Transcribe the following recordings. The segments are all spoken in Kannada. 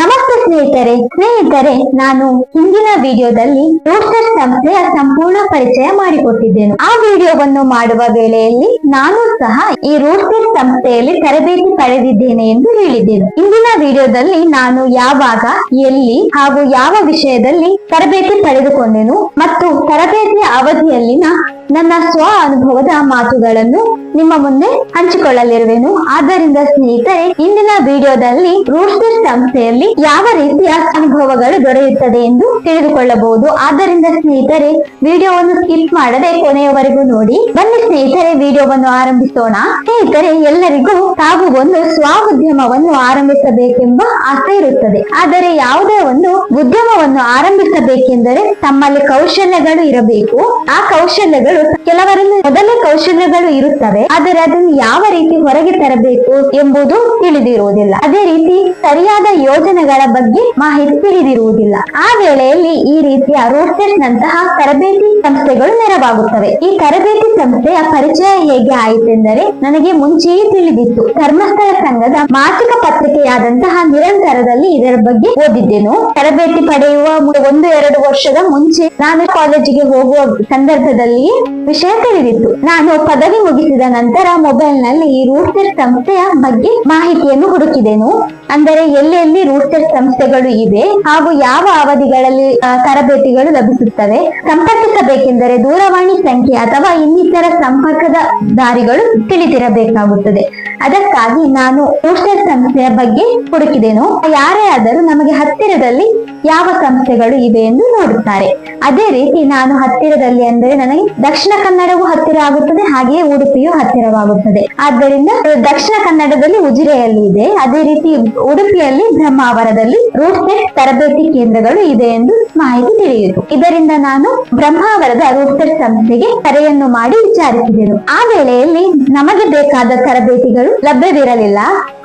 ನಮಸ್ತೆ ಸ್ನೇಹಿತರೆ. ಸ್ನೇಹಿತರೆ, ನಾನು ಹಿಂದಿನ ವಿಡಿಯೋದಲ್ಲಿ ರೋಸ್ಟರ್ ಸಂಸ್ಥೆಯ ಸಂಪೂರ್ಣ ಪರಿಚಯ ಮಾಡಿಕೊಟ್ಟಿದ್ದೇನೆ. ಆ ವಿಡಿಯೋವನ್ನು ಮಾಡುವ ವೇಳೆಯಲ್ಲಿ ನಾನು ಸಹ ಈ ರೋಸ್ಟರ್ ಸಂಸ್ಥೆಯಲ್ಲಿ ತರಬೇತಿ ಪಡೆದಿದ್ದೇನೆ ಎಂದು ಹೇಳಿದ್ದೇನೆ. ಇಂದಿನ ವಿಡಿಯೋದಲ್ಲಿ ನಾನು ಯಾವಾಗ, ಎಲ್ಲಿ ಹಾಗೂ ಯಾವ ವಿಷಯದಲ್ಲಿ ತರಬೇತಿ ಪಡೆದುಕೊಂಡೆನು ಮತ್ತು ತರಬೇತಿಯ ಅವಧಿಯಲ್ಲಿನ ನನ್ನ ಸ್ವ ಅನುಭವದ ಮಾತುಗಳನ್ನು ನಿಮ್ಮ ಮುಂದೆ ಹಂಚಿಕೊಳ್ಳಲಿರುವೆನು. ಆದ್ದರಿಂದ ಸ್ನೇಹಿತರೆ, ಇಂದಿನ ವಿಡಿಯೋದಲ್ಲಿ ರೂಸ್ಟರ್ ಸಂಸ್ಥೆಯಲ್ಲಿ ಯಾವ ರೀತಿಯ ಅನುಭವಗಳು ದೊರೆಯುತ್ತದೆ ಎಂದು ತಿಳಿದುಕೊಳ್ಳಬಹುದು. ಆದ್ದರಿಂದ ಸ್ನೇಹಿತರೆ, ವಿಡಿಯೋವನ್ನು ಸ್ಕಿಪ್ ಮಾಡದೆ ಕೊನೆಯವರೆಗೂ ನೋಡಿ. ಬನ್ನಿ ಸ್ನೇಹಿತರೆ, ವಿಡಿಯೋವನ್ನು ಆರಂಭಿಸೋಣ. ಸ್ನೇಹಿತರೆ, ಎಲ್ಲರಿಗೂ ತಾವು ಒಂದು ಸ್ವ ಉದ್ಯಮವನ್ನು ಆರಂಭಿಸಬೇಕೆಂಬ ಆಸೆ ಇರುತ್ತದೆ. ಆದರೆ ಯಾವುದೇ ಒಂದು ಉದ್ಯಮವನ್ನು ಆರಂಭಿಸಬೇಕೆಂದರೆ ತಮ್ಮಲ್ಲಿ ಕೌಶಲ್ಯಗಳು ಇರಬೇಕು. ಆ ಕೌಶಲ್ಯಗಳು ಕೆಲವರಲ್ಲಿ ಮೊದಲೇ ಕೌಶಲ್ಯಗಳು ಇರುತ್ತವೆ, ಆದರೆ ಅದನ್ನು ಯಾವ ರೀತಿ ಹೊರಗೆ ತರಬೇಕು ಎಂಬುದು ತಿಳಿದಿರುವುದಿಲ್ಲ. ಅದೇ ರೀತಿ ಸರಿಯಾದ ಯೋಜನೆಗಳ ಬಗ್ಗೆ ಮಾಹಿತಿ ತಿಳಿದಿರುವುದಿಲ್ಲ. ಆ ವೇಳೆಯಲ್ಲಿ ಈ ರೀತಿಯ ರೋಡ್ಸೆಟ್ ನಂತಹ ತರಬೇತಿ ಸಂಸ್ಥೆಗಳು ನೆರವಾಗುತ್ತವೆ. ಈ ತರಬೇತಿ ಸಂಸ್ಥೆಯ ಪರಿಚಯ ಹೇಗೆ ಆಯಿತೆಂದರೆ, ನನಗೆ ಮುಂಚೆಯೇ ತಿಳಿದಿತ್ತು. ಧರ್ಮಸ್ಥಳ ಸಂಘದ ಮಾಸಿಕ ಪತ್ರಿಕೆಯಾದಂತಹ ನಿರಂತರದಲ್ಲಿ ಇದರ ಬಗ್ಗೆ ಓದಿದ್ದೆನು. ತರಬೇತಿ ಪಡೆಯುವ ಒಂದು ಎರಡು ವರ್ಷದ ಮುಂಚೆ ನಾನು ಕಾಲೇಜಿಗೆ ಹೋಗುವ ಸಂದರ್ಭದಲ್ಲಿ ವಿಷಯ ತಿಳಿದಿತ್ತು. ನಾನು ಪದವಿ ಮುಗಿಸಿದ ನಂತರ ಮೊಬೈಲ್ನಲ್ಲಿ ಈ ರೂಟ್ಸೆಟ್ ಸಂಸ್ಥೆಯ ಬಗ್ಗೆ ಮಾಹಿತಿಯನ್ನು ಹುಡುಕಿದೆನು. ಅಂದರೆ ಎಲ್ಲೆಲ್ಲಿ ರೂಟ್ಸೆಟ್ ಸಂಸ್ಥೆಗಳು ಇವೆ ಹಾಗೂ ಯಾವ ಅವಧಿಗಳಲ್ಲಿ ತರಬೇತಿಗಳು ಲಭಿಸುತ್ತವೆ, ಸಂಪರ್ಕಿಸಬೇಕೆಂದರೆ ದೂರವಾಣಿ ಸಂಖ್ಯೆ ಅಥವಾ ಇನ್ನಿತರ ಸಂಪರ್ಕದ ದಾರಿಗಳು ತಿಳಿದಿರಬೇಕಾಗುತ್ತದೆ. ಅದಕ್ಕಾಗಿ ನಾನು ರೂಟ್ಸೆಟ್ ಸಂಸ್ಥೆಯ ಬಗ್ಗೆ ಹುಡುಕಿದೆನು. ಯಾರೇ ಆದರೂ ನಮಗೆ ಹತ್ತಿರದಲ್ಲಿ ಯಾವ ಸಂಸ್ಥೆಗಳು ಇವೆ ಎಂದು ನೋಡುತ್ತಾರೆ. ಅದೇ ರೀತಿ ನಾನು ಹತ್ತಿರದಲ್ಲಿ ಅಂದರೆ ನನಗೆ ದಕ್ಷಿಣ ಕನ್ನಡವೂ ಹತ್ತಿರ ಆಗುತ್ತದೆ, ಹಾಗೆಯೇ ಉಡುಪಿಯು ಹತ್ತಿರವಾಗುತ್ತದೆ. ಆದ್ದರಿಂದ ದಕ್ಷಿಣ ಕನ್ನಡದಲ್ಲಿ ಉಜಿರೆಯಲ್ಲಿ ಇದೆ. ಅದೇ ರೀತಿ ಉಡುಪಿಯಲ್ಲಿ ಬ್ರಹ್ಮಾವರದಲ್ಲಿ ರೂಟ್ ತರಬೇತಿ ಕೇಂದ್ರಗಳು ಇದೆ ಎಂದು ಮಾಹಿತಿ ತಿಳಿಯಿತು. ಇದರಿಂದ ನಾನು ಬ್ರಹ್ಮಾವರದ ರೂಟ್ ಸಂಸ್ಥೆಗೆ ಕರೆಯನ್ನು ಮಾಡಿ ವಿಚಾರಿಸಿದೆನು. ಆ ವೇಳೆಯಲ್ಲಿ ನಮಗೆ ಬೇಕಾದ ತರಬೇತಿಗಳು ಲಭ್ಯವಿರಲಿಲ್ಲ.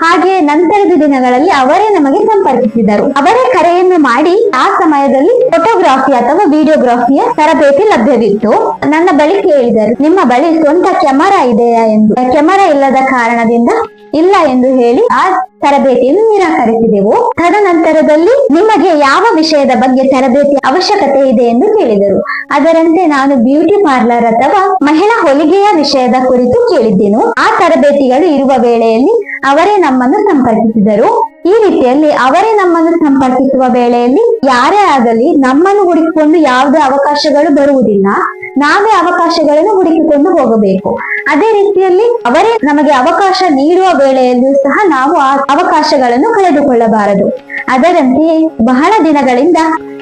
ಹಾಗೆ ನಂತರದ ದಿನಗಳಲ್ಲಿ ಅವರೇ ನಮಗೆ ಸಂಪರ್ಕಿಸಿದರು. ಅವರೇ ಕರೆಯನ್ನು ಮಾಡಿ ಆ ಸಮಯದಲ್ಲಿ ಫೋಟೋಗ್ರಾಫಿ ಅಥವಾ ವಿಡಿಯೋಗ್ರಾಫಿಯ ತರಬೇತಿ ಲಭ್ಯವಿತ್ತು. ನನ್ನ ಬಳಿ ಕೇಳಿದರು. ನಿಮ್ಮ ಬಳಿ ಸ್ವಂತ ಕ್ಯಾಮರಾ ಇದೆಯಾ ಎಂದು. ಕ್ಯಾಮರಾ ಇಲ್ಲದ ಕಾರಣದಿಂದ ಇಲ್ಲ ಎಂದು ಹೇಳಿ ಆ ತರಬೇತಿಯನ್ನು ನಿರಾಕರಿಸಿದೆವು. ತದನಂತರದಲ್ಲಿ ನಿಮಗೆ ಯಾವ ವಿಷಯದ ಬಗ್ಗೆ ತರಬೇತಿ ಅವಶ್ಯಕತೆ ಇದೆ ಎಂದು ಕೇಳಿದರು. ಅದರಂತೆ ನಾನು ಬ್ಯೂಟಿ ಪಾರ್ಲರ್ ಅಥವಾ ಮಹಿಳಾ ಹೊಲಿಗೆಯ ವಿಷಯದ ಕುರಿತು ಕೇಳಿದ್ದೆನು. ಆ ತರಬೇತಿಗಳು ಇರುವ ವೇಳೆಯಲ್ಲಿ ಅವರೇ ನಮ್ಮನ್ನು ಸಂಪರ್ಕಿಸಿದರು. ಈ ರೀತಿಯಲ್ಲಿ ಅವರೇ ನಮ್ಮನ್ನು ಸಂಪರ್ಕಿಸುವ ವೇಳೆಯಲ್ಲಿ ಯಾರೇ ಆಗಲಿ ನಮ್ಮನ್ನು ಹುಡುಕಿಕೊಂಡು ಯಾವುದೇ ಅವಕಾಶಗಳು ಬರುವುದಿಲ್ಲ. ನಾವೇ ಅವಕಾಶಗಳನ್ನು ಹುಡುಕಿಕೊಂಡು ಹೋಗಬೇಕು. ಅದೇ ರೀತಿಯಲ್ಲಿ ಅವರೇ ನಮಗೆ ಅವಕಾಶ ನೀಡುವ ವೇಳೆಯಲ್ಲೂ ಸಹ ನಾವು ಆ ಅವಕಾಶಗಳನ್ನು ಕಳೆದುಕೊಳ್ಳಬಾರದು. ಅದರಂತೆಯೇ ಬಹಳ ದಿನಗಳಿಂದ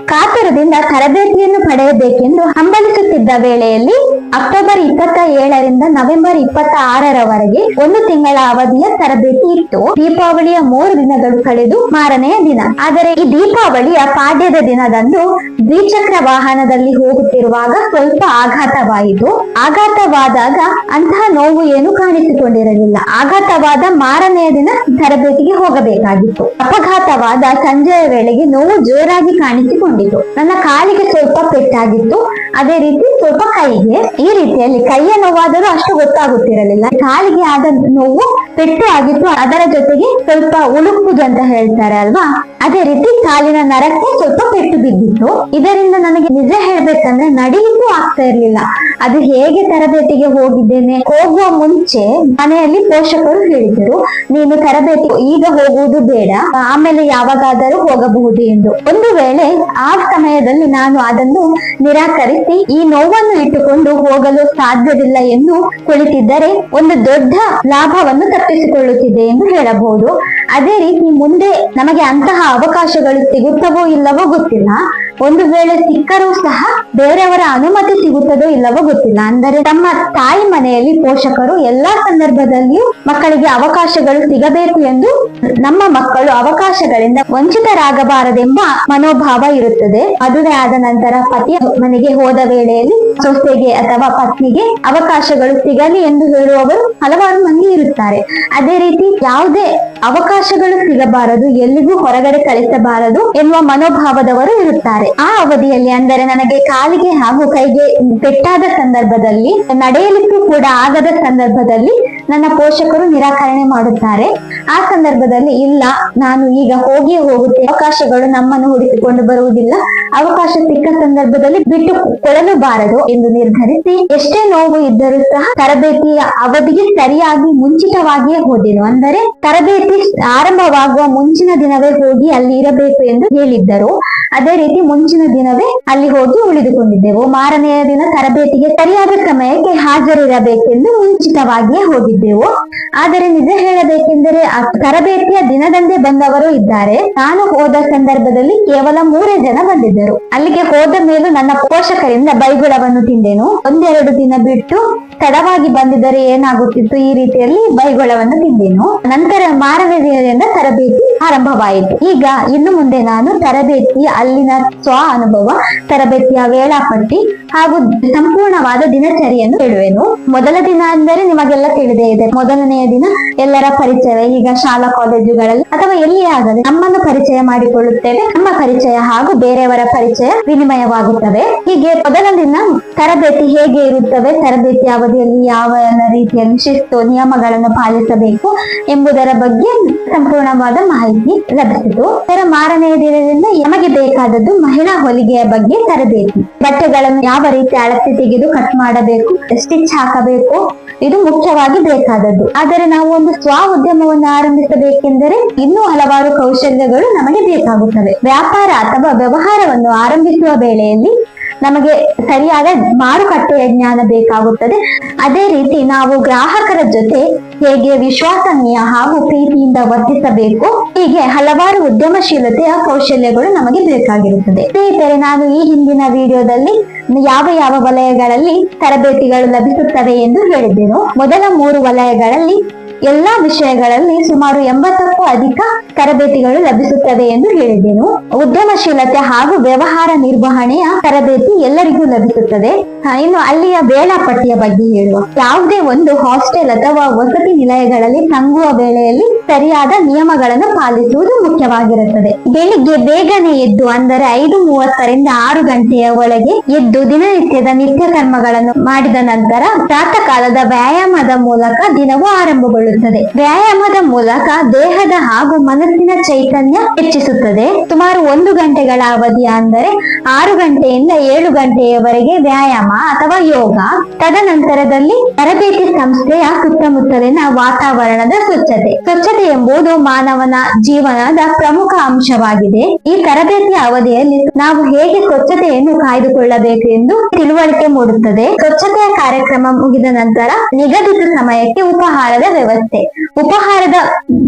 ಕಾತರದಿಂದ ತರಬೇತಿಯನ್ನು ಪಡೆಯಬೇಕೆಂದು ಹಂಬಲಿಸುತ್ತಿದ್ದ ವೇಳೆಯಲ್ಲಿ ಅಕ್ಟೋಬರ್ ಇಪ್ಪತ್ತ ಏಳರಿಂದ ನವೆಂಬರ್ ಇಪ್ಪತ್ತ ಆರರವರೆಗೆ ಒಂದು ತಿಂಗಳ ಅವಧಿಯ ತರಬೇತಿ ಇತ್ತು. ದೀಪಾವಳಿಯ ಮೂರು ದಿನಗಳು ಕಳೆದು ಮಾರನೆಯ ದಿನ. ಆದರೆ ಈ ದೀಪಾವಳಿಯ ಪಾಡ್ಯದ ದಿನದಂದು ದ್ವಿಚಕ್ರ ವಾಹನದಲ್ಲಿ ಹೋಗುತ್ತಿರುವಾಗ ಸ್ವಲ್ಪ ಆಘಾತವಾಯಿತು. ಆಘಾತವಾದಾಗ ಅಂತಹ ನೋವು ಏನು ಕಾಣಿಸಿಕೊಂಡಿರಲಿಲ್ಲ. ಆಘಾತವಾದ ಮಾರನೆಯ ದಿನ ತರಬೇತಿಗೆ ಹೋಗಬೇಕಾಗಿತ್ತು. ಅಪಘಾತವಾದ ಸಂಜೆಯ ವೇಳೆಗೆ ನೋವು ಜೋರಾಗಿ ಕಾಣಿಸಿಕೊಂಡಿತು. ನನ್ನ ಕಾಲಿಗೆ ಸ್ವಲ್ಪ ಪೆಟ್ಟಾಗಿತ್ತು. ಅದೇ ರೀತಿ ಸ್ವಲ್ಪ ಕೈಗೆ. ಈ ರೀತಿಯಲ್ಲಿ ಕೈಯ ನೋವಾದರೂ ಅಷ್ಟು ಗೊತ್ತಾಗುತ್ತಿರಲಿಲ್ಲ. ಕಾಲಿಗೆ ಆದ ನೋವು ಪೆಟ್ಟು ಆಗಿತ್ತು. ಅದರ ಜೊತೆಗೆ ಸ್ವಲ್ಪ ಉಳುಕುದು ಅಂತ ಹೇಳ್ತಾರೆ ಅಲ್ವಾ? ಅದೇ ರೀತಿ ಕಾಲಿನ ನರಕ್ಕೆ ಸ್ವಲ್ಪ ಪೆಟ್ಟು ಬಿದ್ದಿತ್ತು. ಇದರಿಂದ ನನಗೆ ನಿಜ ಹೇಳ್ಬೇಕಂದ್ರೆ ನಡೀಲಿಕ್ಕೂ ಆಗ್ತಾ ಇರ್ಲಿಲ್ಲ. ಅದು ಹೇಗೆ ತರಬೇತಿಗೆ ಹೋಗಿದ್ದೇನೆ? ಹೋಗುವ ಮುಂಚೆ ಮನೆಯಲ್ಲಿ ಪೋಷಕರು ಹೇಳಿದರು, ನೀನು ತರಬೇತಿ ಈಗ ಹೋಗುವುದು ಬೇಡ. ಆಮೇಲೆ ಯಾವಾಗಾದರೂ ಹೋಗಬಹುದು ಎಂದು. ಒಂದು ವೇಳೆ ಆ ಸಮಯದಲ್ಲಿ ನಾನು ಅದನ್ನು ನಿರಾಕರಿಸಿ ಈ ನೋವನ್ನು ಇಟ್ಟುಕೊಂಡು ಹೋಗಲು ಸಾಧ್ಯವಿಲ್ಲ ಎಂದು ಕುಳಿತಿದ್ದರೆ ಒಂದು ದೊಡ್ಡ ಲಾಭವನ್ನು ತಪ್ಪಿಸಿಕೊಳ್ಳುತ್ತಿದೆ ಎಂದು ಹೇಳಬಹುದು. ಅದೇ ರೀತಿ ಮುಂದೆ ನಮಗೆ ಅಂತಹ ಅವಕಾಶಗಳು ಸಿಗುತ್ತವೋ ಇಲ್ಲವೋ ಗೊತ್ತಿಲ್ಲ. ಒಂದು ವೇಳೆ ಸಿಕ್ಕರೂ ಸಹ ಬೇರೆಯವರ ಅನುಮತಿ ಸಿಗುತ್ತದೋ ಇಲ್ಲವೋ ಗೊತ್ತಿಲ್ಲ. ಅಂದರೆ ತಮ್ಮ ತಾಯಿ ಮನೆಯಲ್ಲಿ ಪೋಷಕರು ಎಲ್ಲಾ ಸಂದರ್ಭದಲ್ಲಿಯೂ ಮಕ್ಕಳಿಗೆ ಅವಕಾಶಗಳು ಸಿಗಬೇಕು ಎಂದು ನಮ್ಮ ಮಕ್ಕಳು ಅವಕಾಶಗಳಿಂದ ವಂಚಿತರಾಗಬಾರದೆಂಬ ಮನೋಭಾವ ಇರುತ್ತದೆ. ಮದುವೆ ಆದ ನಂತರ ಪತಿಯ ಮನೆಗೆ ಹೋದ ವೇಳೆಯಲ್ಲಿ ಸೊಸೆಗೆ ಅಥವಾ ಪತ್ನಿಗೆ ಅವಕಾಶಗಳು ಸಿಗಲಿ ಎಂದು ಹೇಳುವವರು ಹಲವಾರು ಮಂದಿ ಇರುತ್ತಾರೆ. ಅದೇ ರೀತಿ ಯಾವುದೇ ಅವಕಾಶಗಳು ಸಿಗಬಾರದು, ಎಲ್ಲಿಗೂ ಹೊರಗಡೆ ಕಳಿಸಬಾರದು ಎನ್ನುವ ಮನೋಭಾವದವರು ಇರುತ್ತಾರೆ. ನೀಡುತ್ತಾರೆ ಆ ಅವಧಿಯಲ್ಲಿ ಅಂದರೆ ನನಗೆ ಕಾಲಿಗೆ ಹಾಗೂ ಕೈಗೆ ಪೆಟ್ಟಾದ ಸಂದರ್ಭದಲ್ಲಿ, ನಡೆಯಲಿಕ್ಕೂ ಕೂಡ ಆಗದ ಸಂದರ್ಭದಲ್ಲಿ ನನ್ನ ಪೋಷಕರು ನಿರಾಕರಣೆ ಮಾಡುತ್ತಾರೆ. ಆ ಸಂದರ್ಭದಲ್ಲಿ ಇಲ್ಲ, ನಾನು ಈಗ ಹೋಗಿ ಹೋಗುತ್ತೆ. ಅವಕಾಶಗಳು ನಮ್ಮನ್ನು ಹುಡುಕಿಕೊಂಡು ಬರುವುದಿಲ್ಲ. ಅವಕಾಶ ಸಿಕ್ಕ ಸಂದರ್ಭದಲ್ಲಿ ಬಿಟ್ಟು ಕೊಡಲುಬಾರದು ಎಂದು ನಿರ್ಧರಿಸಿ, ಎಷ್ಟೇ ನೋವು ಇದ್ದರೂ ಸಹ ತರಬೇತಿಯ ಅವಧಿಗೆ ಸರಿಯಾಗಿ ಮುಂಚಿತವಾಗಿಯೇ ಹೋದೆನು. ಅಂದರೆ ತರಬೇತಿ ಆರಂಭವಾಗುವ ಮುಂಚಿನ ದಿನವೇ ಹೋಗಿ ಅಲ್ಲಿ ಇರಬೇಕು ಎಂದು ಹೇಳಿದ್ದರು. ಅದೇ ರೀತಿ ಮುಂಚಿನ ದಿನವೇ ಅಲ್ಲಿ ಹೋಗಿ ಉಳಿದುಕೊಂಡಿದ್ದೆವು. ಮಾರನೆಯ ದಿನ ತರಬೇತಿಗೆ ಸರಿಯಾದ ಸಮಯಕ್ಕೆ ಹಾಜರಿರಬೇಕೆಂದು ಮುಂಚಿತವಾಗಿಯೇ ಹೋಗಿದ್ದೆವು. ಆದರೆ ನಿಜ ಹೇಳಬೇಕೆಂದರೆ ಆ ತರಬೇತಿಯ ದಿನದಂದೇ ಬಂದವರು ಇದ್ದಾರೆ. ನಾನು ಹೋದ ಸಂದರ್ಭದಲ್ಲಿ ಕೇವಲ ಮೂರೇ ಜನ ಬಂದಿದ್ದರು. ಅಲ್ಲಿಗೆ ಹೋದ ಮೇಲೂ ನನ್ನ ಪೋಷಕರಿಂದ ಬೈಗುಳವನ್ನು ತಿಂದೆನು. ಒಂದೆರಡು ದಿನ ಬಿಟ್ಟು ತಡವಾಗಿ ಬಂದಿದ್ದರೆ ಏನಾಗುತ್ತಿತ್ತು? ಈ ರೀತಿಯಲ್ಲಿ ಬೈಗುಳವನ್ನು ತಿಂದೆನು. ನಂತರ ಮಾರನೇ ದಿನದಿಂದ ತರಬೇತಿ ಆರಂಭವಾಯಿತು. ಈಗ ಇನ್ನು ಮುಂದೆ ನಾನು ತರಬೇತಿ ಅಲ್ಲಿನ ಸ್ವ ಅನುಭವ, ತರಬೇತಿಯ ವೇಳಾಪಟ್ಟಿ ಹಾಗೂ ಸಂಪೂರ್ಣವಾದ ದಿನಚರಿಯನ್ನು ಹೇಳುವೆನು. ಮೊದಲ ದಿನ ಅಂದರೆ ನಿಮಗೆಲ್ಲ ತಿಳಿದೇ ಇದೆ. ಮೊದಲನೆಯ ದಿನ ಎಲ್ಲರ ಪರಿಚಯ, ಈಗ ಶಾಲಾ ಕಾಲೇಜುಗಳಲ್ಲಿ ಅಥವಾ ಎಲ್ಲಿಯೇ ಆಗಲಿ ನಮ್ಮನ್ನು ಪರಿಚಯ ಮಾಡಿಕೊಳ್ಳುತ್ತೇವೆ. ನಮ್ಮ ಪರಿಚಯ ಹಾಗೂ ಬೇರೆಯವರ ಪರಿಚಯ ವಿನಿಮಯವಾಗುತ್ತವೆ. ಹೀಗೆ ಮೊದಲ ದಿನ ತರಬೇತಿ ಹೇಗೆ ಇರುತ್ತವೆ, ತರಬೇತಿ ಅವಧಿಯಲ್ಲಿ ಯಾವ ಎಲ್ಲ ರೀತಿಯಲ್ಲಿ ಶಿಸ್ತು, ನಿಯಮಗಳನ್ನು ಪಾಲಿಸಬೇಕು ಎಂಬುದರ ಬಗ್ಗೆ ಸಂಪೂರ್ಣವಾದ ಮಾಹಿತಿ ಲಭಿಸಿತು. ಇದರ ಮಾರನೆಯ ದಿನದಿಂದ ನಮಗೆ ಬೇಕಾದದ್ದು ಮಹಿಳಾ ಹೊಲಿಗೆಯ ಬಗ್ಗೆ ತರಬೇತಿ ಬಟ್ಟೆಗಳನ್ನು ಯಾವ ರೀತಿ ಅಳತೆ ತೆಗೆದು ಕಟ್ ಮಾಡಬೇಕು ಸ್ಟಿಚ್ ಹಾಕಬೇಕು, ಇದು ಮುಖ್ಯವಾಗಿ ಬೇಕಾದದ್ದು. ಆದರೆ ನಾವು ಒಂದು ಸ್ವ ಉದ್ಯಮವನ್ನು ಆರಂಭಿಸಬೇಕೆಂದರೆ ಇನ್ನೂ ಹಲವಾರು ಕೌಶಲ್ಯಗಳು ನಮಗೆ ಬೇಕಾಗುತ್ತವೆ. ವ್ಯಾಪಾರ ಅಥವಾ ವ್ಯವಹಾರವನ್ನು ಆರಂಭಿಸುವ ವೇಳೆಯಲ್ಲಿ ನಮಗೆ ಸರಿಯಾದ ಮಾರುಕಟ್ಟೆಯ ಜ್ಞಾನ ಬೇಕಾಗುತ್ತದೆ. ಅದೇ ರೀತಿ ನಾವು ಗ್ರಾಹಕರ ಜೊತೆ ಹೇಗೆ ವಿಶ್ವಾಸನೀಯ ಹಾಗೂ ಪ್ರೀತಿಯಿಂದ ವರ್ತಿಸಬೇಕು, ಹೀಗೆ ಹಲವಾರು ಉದ್ಯಮಶೀಲತೆಯ ಕೌಶಲ್ಯಗಳು ನಮಗೆ ಬೇಕಾಗಿರುತ್ತದೆ. ಸ್ನೇಹಿತರೆ, ನಾನು ಈ ಹಿಂದಿನ ವಿಡಿಯೋದಲ್ಲಿ ಯಾವ ಯಾವ ವಲಯಗಳಲ್ಲಿ ತರಬೇತಿಗಳು ಲಭಿಸುತ್ತವೆ ಎಂದು ಹೇಳಿದ್ದೆನು. ಮೊದಲ ಮೂರು ವಲಯಗಳಲ್ಲಿ ಎಲ್ಲಾ ವಿಷಯಗಳಲ್ಲಿ ಸುಮಾರು ಎಂಬತ್ತಕ್ಕೂ ಅಧಿಕ ತರಬೇತಿಗಳು ಲಭಿಸುತ್ತವೆ ಎಂದು ಹೇಳಿದೆನು ಉದ್ಯಮಶೀಲತೆ ಹಾಗೂ ವ್ಯವಹಾರ ನಿರ್ವಹಣೆಯ ತರಬೇತಿ ಎಲ್ಲರಿಗೂ ಲಭಿಸುತ್ತದೆ. ಇನ್ನು ಅಲ್ಲಿಯ ವೇಳಾಪಟ್ಟಿಯ ಬಗ್ಗೆ ಹೇಳುವ. ಯಾವುದೇ ಒಂದು ಹಾಸ್ಟೆಲ್ ಅಥವಾ ವಸತಿ ನಿಲಯಗಳಲ್ಲಿ ತಂಗುವ ವೇಳೆಯಲ್ಲಿ ಸರಿಯಾದ ನಿಯಮಗಳನ್ನು ಪಾಲಿಸುವುದು ಮುಖ್ಯವಾಗಿರುತ್ತದೆ. ಬೆಳಿಗ್ಗೆ ಬೇಗನೆ ಎದ್ದು ಅಂದರೆ ಐದು ಮೂವತ್ತರಿಂದ ಆರು ಗಂಟೆಯ ಒಳಗೆ ಎದ್ದು ದಿನನಿತ್ಯದ ನಿತ್ಯ ಕರ್ಮಗಳನ್ನು ಮಾಡಿದ ನಂತರ ಪ್ರಾತಃ ಕಾಲದ ವ್ಯಾಯಾಮದ ಮೂಲಕ ದಿನವು ವ್ಯಾಯಾಮದ ಮೂಲಕ ದೇಹದ ಹಾಗೂ ಮನಸ್ಸಿನ ಚೈತನ್ಯ ಹೆಚ್ಚಿಸುತ್ತದೆ. ಸುಮಾರು ಒಂದು ಗಂಟೆಗಳ ಅವಧಿ ಅಂದರೆ ಆರು ಗಂಟೆಯಿಂದ ಏಳು ಗಂಟೆಯವರೆಗೆ ವ್ಯಾಯಾಮ ಅಥವಾ ಯೋಗ. ತದನಂತರದಲ್ಲಿ ತರಬೇತಿ ಸಂಸ್ಥೆಯ ಸುತ್ತಮುತ್ತಲಿನ ವಾತಾವರಣದ ಸ್ವಚ್ಛತೆ. ಸ್ವಚ್ಛತೆ ಎಂಬುದು ಮಾನವನ ಜೀವನದ ಪ್ರಮುಖ ಅಂಶವಾಗಿದೆ. ಈ ತರಬೇತಿಯ ಅವಧಿಯಲ್ಲಿ ನಾವು ಹೇಗೆ ಸ್ವಚ್ಛತೆಯನ್ನು ಕಾಯ್ದುಕೊಳ್ಳಬೇಕು ಎಂದು ತಿಳುವಳಿಕೆ ಮೂಡುತ್ತದೆ. ಸ್ವಚ್ಛತೆಯ ಕಾರ್ಯಕ್ರಮ ಮುಗಿದ ನಂತರ ನಿಗದಿತ ಸಮಯಕ್ಕೆ ಉಪಹಾರದ ವ್ಯವಸ್ಥೆ ಉಪಹಾರದ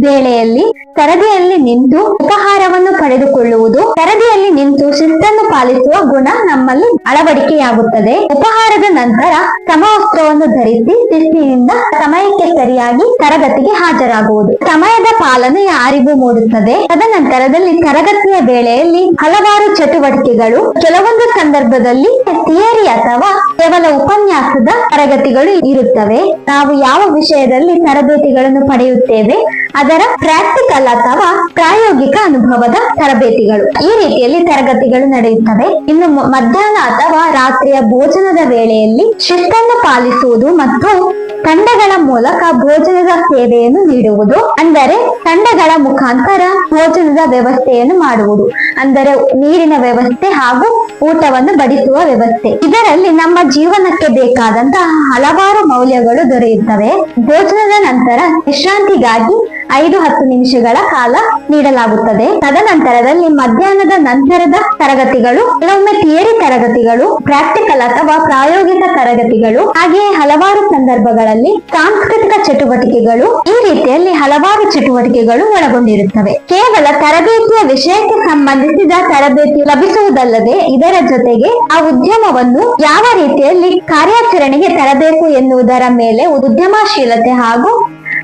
ವೇಳೆಯಲ್ಲಿ ಸರದಿಯಲ್ಲಿ ನಿಂತು ಉಪಹಾರವನ್ನು ಪಡೆದುಕೊಳ್ಳುವುದು, ಸರದಿಯಲ್ಲಿ ನಿಂತು ಶಿಸ್ತನ್ನು ಪಾಲಿಸುವ ಗುಣ ನಮ್ಮಲ್ಲಿ ಅಳವಡಿಕೆಯಾಗುತ್ತದೆ. ಉಪಹಾರದ ನಂತರ ಸಮವಸ್ತ್ರವನ್ನು ಧರಿಸಿ ಶಿಸ್ತಿನಿಂದ ಸಮಯಕ್ಕೆ ಸರಿಯಾಗಿ ತರಗತಿಗೆ ಹಾಜರಾಗುವುದು. ಸಮಯದ ಪಾಲನೆಯ ಅರಿವು ಮೂಡುತ್ತದೆ. ತದನಂತರದಲ್ಲಿ ತರಗತಿಯ ವೇಳೆಯಲ್ಲಿ ಹಲವಾರು ಚಟುವಟಿಕೆಗಳು, ಕೆಲವೊಂದು ಸಂದರ್ಭದಲ್ಲಿ ಥಿಯರಿ ಅಥವಾ ಕೇವಲ ಉಪನ್ಯಾಸದ ತರಗತಿಗಳು ಇರುತ್ತವೆ. ನಾವು ಯಾವ ವಿಷಯದಲ್ಲಿ ತರಬೇತಿಗಳನ್ನು ಪಡೆಯುತ್ತೇವೆ. ಅದರ ಪ್ರಾಕ್ಟಿಕಲ್ ಅಥವಾ ಪ್ರಾಯೋಗಿಕ ಅನುಭವದ ತರಬೇತಿಗಳು. ಈ ರೀತಿಯಲ್ಲಿ ತರಗತಿಗಳು ನಡೆಯುತ್ತವೆ. ಇನ್ನು ಮಧ್ಯಾಹ್ನ ಅಥವಾ ರಾತ್ರಿಯ ಭೋಜನದ ವೇಳೆಯಲ್ಲಿ ಶಿಸ್ತನ್ನು ಪಾಲಿಸುವುದು ಮತ್ತು ತಂಡಗಳ ಮೂಲಕ ಭೋಜನದ ಸೇವೆಯನ್ನು ನೀಡುವುದು, ಅಂದರೆ ತಂಡಗಳ ಮುಖಾಂತರ ಭೋಜನದ ವ್ಯವಸ್ಥೆಯನ್ನು ಮಾಡುವುದು, ಅಂದರೆ ನೀರಿನ ವ್ಯವಸ್ಥೆ ಹಾಗೂ ಊಟವನ್ನು ಬಡಿಸುವ ವ್ಯವಸ್ಥೆ. ಇದರಲ್ಲಿ ನಮ್ಮ ಜೀವನಕ್ಕೆ ಬೇಕಾದಂತಹ ಹಲವಾರು ಮೌಲ್ಯಗಳು ದೊರೆಯುತ್ತವೆ. ಭೋಜನದ ನಂತರ ವಿಶ್ರಾಂತಿಗಾಗಿ ಐದು ಹತ್ತು ನಿಮಿಷಗಳ ಕಾಲ ನೀಡಲಾಗುತ್ತದೆ. ತದನಂತರದಲ್ಲಿ ಮಧ್ಯಾಹ್ನದ ನಂತರದ ತರಗತಿಗಳು, ಕೆಲವೊಮ್ಮೆ ಥಿಯರಿ ತರಗತಿಗಳು, ಪ್ರಾಕ್ಟಿಕಲ್ ಅಥವಾ ಪ್ರಾಯೋಗಿಕ ತರಗತಿಗಳು, ಹಾಗೆಯೇ ಹಲವಾರು ಸಂದರ್ಭಗಳಲ್ಲಿ ಸಾಂಸ್ಕೃತಿಕ ಚಟುವಟಿಕೆಗಳು ಈ ರೀತಿಯಲ್ಲಿ ಹಲವಾರು ಚಟುವಟಿಕೆಗಳು ಒಳಗೊಂಡಿರುತ್ತವೆ. ಕೇವಲ ತರಬೇತಿಯ ವಿಷಯಕ್ಕೆ ಸಂಬಂಧಿಸಿದ ತರಬೇತಿ ಲಭಿಸುವುದಲ್ಲದೆ ಇದರ ಜೊತೆಗೆ ಆ ಉದ್ಯಮವನ್ನು ಯಾವ ರೀತಿಯಲ್ಲಿ ಕಾರ್ಯಾಚರಣೆಗೆ ತರಬೇಕು ಎನ್ನುವುದರ ಮೇಲೆ ಉದ್ಯಮಶೀಲತೆ ಹಾಗೂ